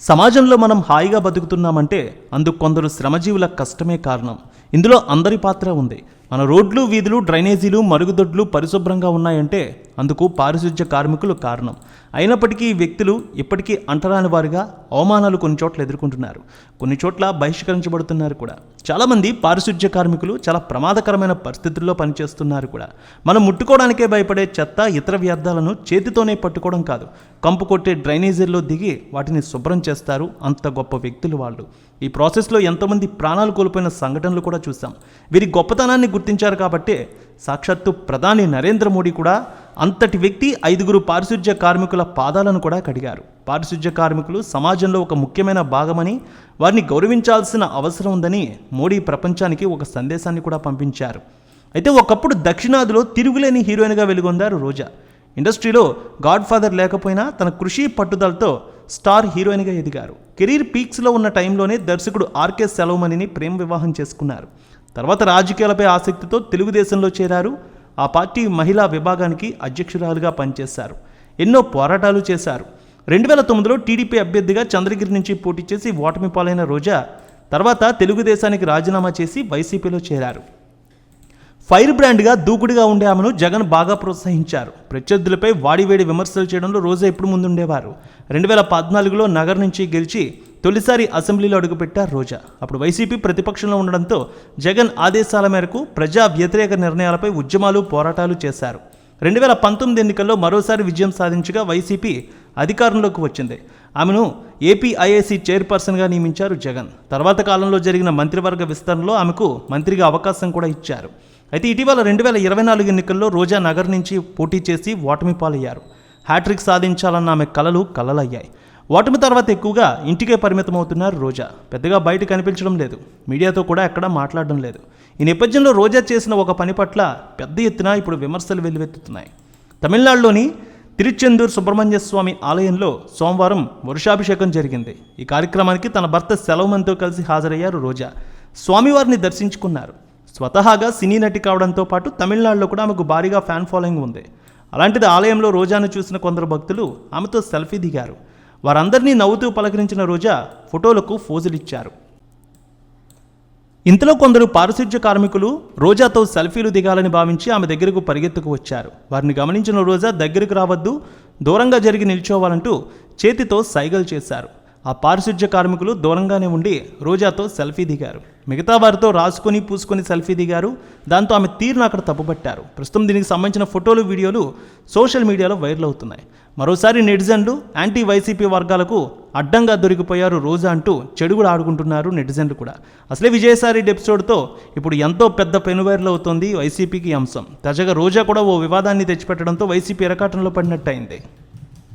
సమాజంలో మనం హాయిగా బతుకుతున్నామంటే అందుకు కొందరు శ్రమజీవుల కష్టమే కారణం. ఇందులో అందరి పాత్ర ఉంది. మన రోడ్లు వీధులు డ్రైనేజీలు మరుగుదొడ్లు పరిశుభ్రంగా ఉన్నాయంటే అందుకు పారిశుధ్య కార్మికులు కారణం. అయినప్పటికీ ఈ వ్యక్తులు ఇప్పటికీ అంటరాని వారిగా అవమానాలు కొన్ని చోట్ల ఎదుర్కొంటున్నారు. కొన్ని చోట్ల బహిష్కరించబడుతున్నారు కూడా. చాలామంది పారిశుధ్య కార్మికులు చాలా ప్రమాదకరమైన పరిస్థితుల్లో పనిచేస్తున్నారు కూడా. మనం ముట్టుకోవడానికే భయపడే చెత్త ఇతర వ్యర్థాలను చేతితోనే పట్టుకోవడం కాదు. కంపు కొట్టే డ్రైనేజీల్లో దిగి వాటిని శుభ్రం చేస్తారు అంత గొప్ప వ్యక్తులు వాళ్ళు. ఈ ప్రాసెస్లో ఎంతోమంది ప్రాణాలు కోల్పోయిన సంఘటనలు కూడా చూసాం వీరి గొప్పతనాన్ని గుర్తించారు కాబట్టే సాక్షాత్తు ప్రధాని నరేంద్ర మోడీ కూడా అంతటి వ్యక్తి ఐదుగురు పారిశుధ్య కార్మికుల పాదాలను కూడా కడిగారు. పారిశుధ్య కార్మికులు సమాజంలో ఒక ముఖ్యమైన భాగమని వారిని గౌరవించాల్సిన అవసరం ఉందని మోడీ ప్రపంచానికి ఒక సందేశాన్ని కూడా పంపించారు. అయితే ఒకప్పుడు దక్షిణాదిలో తిరుగులేని హీరోయిన్గా వెలుగొందారు రోజా. ఇండస్ట్రీలో గాడ్ ఫాదర్ లేకపోయినా తన కృషి పట్టుదలతో స్టార్ హీరోయిన్గా ఎదిగారు. కెరీర్ పీక్స్లో ఉన్న టైంలోనే దర్శకుడు ఆర్కే సెలవుమణిని ప్రేమ వివాహం చేసుకున్నారు. తర్వాత రాజకీయాలపై ఆసక్తితో తెలుగుదేశంలో చేరారు. ఆ పార్టీ మహిళా విభాగానికి అధ్యక్షురాలుగా పనిచేశారు. ఎన్నో పోరాటాలు చేశారు. రెండు వేల తొమ్మిదిలో టీడీపీ అభ్యర్థిగా చంద్రగిరి నుంచి పోటీ చేసి ఓటమి పాలైన రోజా తర్వాత తెలుగుదేశానికి రాజీనామా చేసి వైసీపీలో చేరారు. ఫైర్ బ్రాండ్గా దూకుడుగా ఉండే ఆమెను జగన్ బాగా ప్రోత్సహించారు. ప్రత్యర్థులపై వాడివేడి విమర్శలు చేయడంలో రోజా ఎప్పుడు ముందుండేవారు. రెండు వేల పద్నాలుగులో నగర్ నుంచి గెలిచి తొలిసారి అసెంబ్లీలో అడుగుపెట్టారు రోజా. అప్పుడు వైసీపీ ప్రతిపక్షంలో ఉండడంతో జగన్ ఆదేశాల మేరకు ప్రజా వ్యతిరేక నిర్ణయాలపై ఉద్యమాలు పోరాటాలు చేశారు. రెండు వేల పంతొమ్మిది ఎన్నికల్లో మరోసారి విజయం సాధించగా వైసీపీ అధికారంలోకి వచ్చింది. ఆమెను ఏపీఐఏసీ చైర్పర్సన్గా నియమించారు జగన్. తర్వాత కాలంలో జరిగిన మంత్రివర్గ విస్తరణలో ఆమెకు మంత్రిగా అవకాశం కూడా ఇచ్చారు. అయితే ఇటీవల రెండు వేల ఇరవై నాలుగు ఎన్నికల్లో రోజా నగర్ నుంచి పోటీ చేసి ఓటమి పాలయ్యారు. హ్యాట్రిక్ సాధించాలన్న ఆమె కలలు కలలయ్యాయి. ఓటమి తర్వాత ఎక్కువగా ఇంటికే పరిమితం అవుతున్నారు రోజా. పెద్దగా బయట కనిపించడం లేదు. మీడియాతో కూడా ఎక్కడా మాట్లాడడం లేదు. ఈ నేపథ్యంలో రోజా చేసిన ఒక పని పట్ల పెద్ద ఎత్తున ఇప్పుడు విమర్శలు వెల్లువెత్తుతున్నాయి. తమిళనాడులోని తిరుచెందూర్ సుబ్రహ్మణ్య స్వామి ఆలయంలో సోమవారం వర్షాభిషేకం జరిగింది. ఈ కార్యక్రమానికి తన భర్త సెలవుమన్తో కలిసి హాజరయ్యారు రోజా. స్వామివారిని దర్శించుకున్నారు. స్వతహాగా సినీ నటి కావడంతో పాటు తమిళనాడులో కూడా ఆమెకు భారీగా ఫ్యాన్ ఫాలోయింగ్ ఉంది. అలాంటిది ఆలయంలో రోజాను చూసిన కొందరు భక్తులు ఆమెతో సెల్ఫీ దిగారు. వారందరినీ నవ్వుతూ పలకరించిన రోజా ఫోటోలకు ఫోజులిచ్చారు. ఇంతలో కొందరు పారిశుధ్య కార్మికులు రోజాతో సెల్ఫీలు దిగాలని భావించి ఆమె దగ్గరకు పరిగెత్తుకు వచ్చారు. వారిని గమనించిన రోజా దగ్గరకు రావద్దు దూరంగా జరిగి నిల్చోవాలంటూ చేతితో సైగలు చేశారు. ఆ పారిశుధ్య కార్మికులు దూరంగానే ఉండి రోజాతో సెల్ఫీ దిగారు. మిగతా వారితో రాసుకొని పూసుకొని సెల్ఫీ దిగారు. దాంతో ఆమె తీరును అక్కడ తప్పుపట్టారు. ప్రస్తుతం దీనికి సంబంధించిన ఫోటోలు వీడియోలు సోషల్ మీడియాలో వైరల్ అవుతున్నాయి. మరోసారి నెటిజన్లు యాంటీ వైసీపీ వర్గాలకు అడ్డంగా దొరికిపోయారు రోజా అంటూ చెడు కూడా ఆడుకుంటున్నారు నెటిజన్లు కూడా. అసలే విజయసాయి ఎపిసోడ్తో ఇప్పుడు ఎంతో పెద్ద పెనువైరల్ అవుతోంది వైసీపీకి అంశం. తాజాగా రోజా కూడా ఓ వివాదాన్ని తెచ్చిపెట్టడంతో వైసీపీ ఎరకాటంలో పడినట్టయింది.